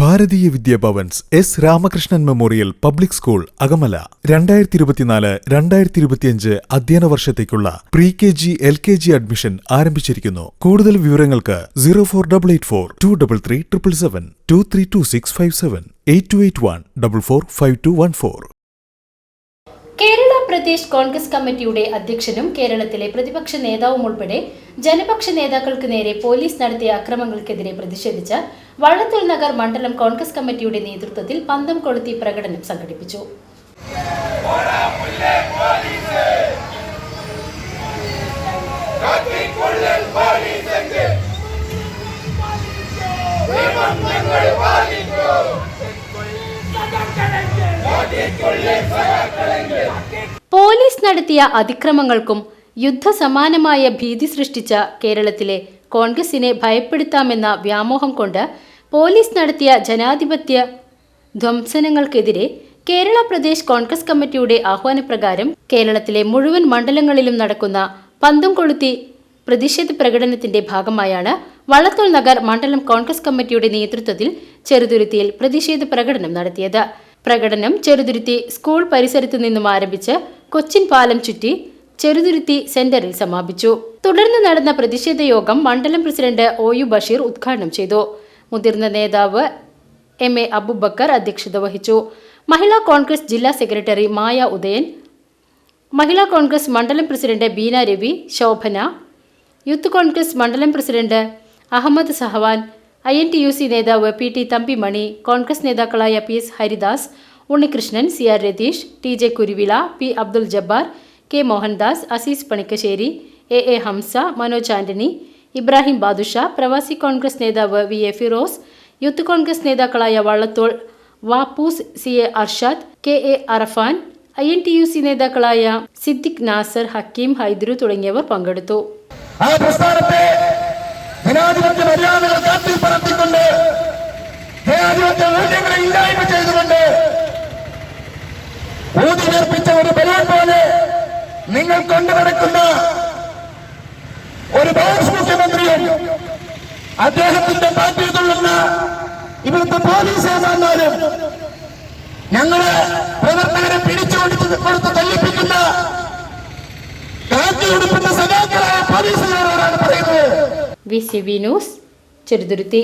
ഭാരതീയ Vidyabhavans S Ramakrishnan memorial public school Akamala. രണ്ടായിരത്തി ഇരുപത്തിനാല് രണ്ടായിരത്തി ഇരുപത്തിയഞ്ച് അധ്യയന വർഷത്തേക്കുള്ള pre K G L K G admission ആരംഭിച്ചിരിക്കുന്നു. കൂടുതൽ വിവരങ്ങൾക്ക് zero four double eight four two double three triple seven two three two six five seven eight two eight one double four five two one four. Pradesh Congress കമ്മിറ്റിയുടെ അധ്യക്ഷനും കേരളത്തിലെ പ്രതിപക്ഷ നേതാവും ഉൾപ്പെടെ ജനപക്ഷ നേതാക്കൾക്ക് നേരെ പോലീസ് നടത്തിയ അക്രമങ്ങൾക്കെതിരെ പ്രതിഷേധിച്ച് വള്ളത്തോൾ നഗർ മണ്ഡലം കോൺഗ്രസ് കമ്മിറ്റിയുടെ നേതൃത്വത്തിൽ പന്തം കൊളുത്തി പ്രകടനം സംഘടിപ്പിച്ചു. പോലീസ് നടത്തിയ അതിക്രമങ്ങൾക്കും യുദ്ധസമാനമായ ഭീതി സൃഷ്ടിച്ച കേരളത്തിലെ കോൺഗ്രസിനെ ഭയപ്പെടുത്താമെന്ന വ്യാമോഹം കൊണ്ട് പോലീസ് നടത്തിയ ജനാധിപത്യ ധ്വംസനങ്ങൾക്കെതിരെ കേരള പ്രദേശ് കോൺഗ്രസ് കമ്മിറ്റിയുടെ ആഹ്വാനപ്രകാരം കേരളത്തിലെ മുഴുവൻ മണ്ഡലങ്ങളിലും നടക്കുന്ന പന്തം കൊളുത്തി പ്രതിഷേധ പ്രകടനത്തിന്റെ ഭാഗമായാണ് വള്ളത്തോൾ നഗർ മണ്ഡലം കോൺഗ്രസ് കമ്മിറ്റിയുടെ നേതൃത്വത്തിൽ ചെറുതുരുത്തിയിൽ പ്രതിഷേധ പ്രകടനം നടത്തിയത്. പ്രകടനം ചെറുതുരുത്തി സ്കൂൾ പരിസരത്തു നിന്നും ആരംഭിച്ച് കൊച്ചിൻ പാലം ചുറ്റി ചെറുതുരുത്തി സെന്ററിൽ സമാപിച്ചു. തുടർന്ന് നടന്ന പ്രതിഷേധ യോഗം മണ്ഡലം പ്രസിഡന്റ് ഒ യു ബഷീർ ഉദ്ഘാടനം ചെയ്തു. മുതിർന്ന നേതാവ് എം എ അബുബക്കർ അധ്യക്ഷത വഹിച്ചു. മഹിളാ കോൺഗ്രസ് ജില്ലാ സെക്രട്ടറി മായ ഉദയൻ മഹിളാ കോൺഗ്രസ് മണ്ഡലം പ്രസിഡന്റ് ബീന രവി ശോഭന യൂത്ത് കോൺഗ്രസ് മണ്ഡലം president Ahammed Sahavan I N T U C നേതാവ് പി ടി തമ്പിമണി കോൺഗ്രസ് നേതാക്കളായ P S Haridas Unnikrishnan C R Ratheesh T J Kuruvila P Abdul Jabbar K Mohandas Azeez Panikkassery A A Hamsa Manoj Antony Ibrahim Badusha Pravasi Congress നേതാവ് V A Firoz youth Congress നേതാക്കളായ Vallathol Vappus C A Arshad K A Arafan I N T U C നേതാക്കളായ സിദ്ദിഖ് നാസർ ഹക്കീം ഹൈദ്രു തുടങ്ങിയവർ പങ്കെടുത്തു. ആ പ്രസ്ഥാനത്തെ ജനാധിപത്യ മര്യാദകൾ കാത്തിൽ പറത്തിക്കൊണ്ട് ജനാധിപത്യ മൂല്യങ്ങളെ ഇല്ലായ്മ ചെയ്തുകൊണ്ട് പോലെ നിങ്ങൾ കൊണ്ടു നടക്കുന്ന ഒരു ബോക്സ് മുഖ്യമന്ത്രിയും അദ്ദേഹത്തിന്റെ പാർട്ടിയിൽ കൊള്ളുന്ന ഇവിടുത്തെ പോലീസ് ഏമാന്മാരും ഞങ്ങളെ പ്രവർത്തകരെ പിടിച്ചു കൊടുത്ത് തല്ലിപ്പിക്കുന്ന കാറ്റി കൊടുക്കുന്ന സഖാക്കളായ പോലീസുകാരോടാണ് പറയുന്നത്. V C V news Cheruthuruthy.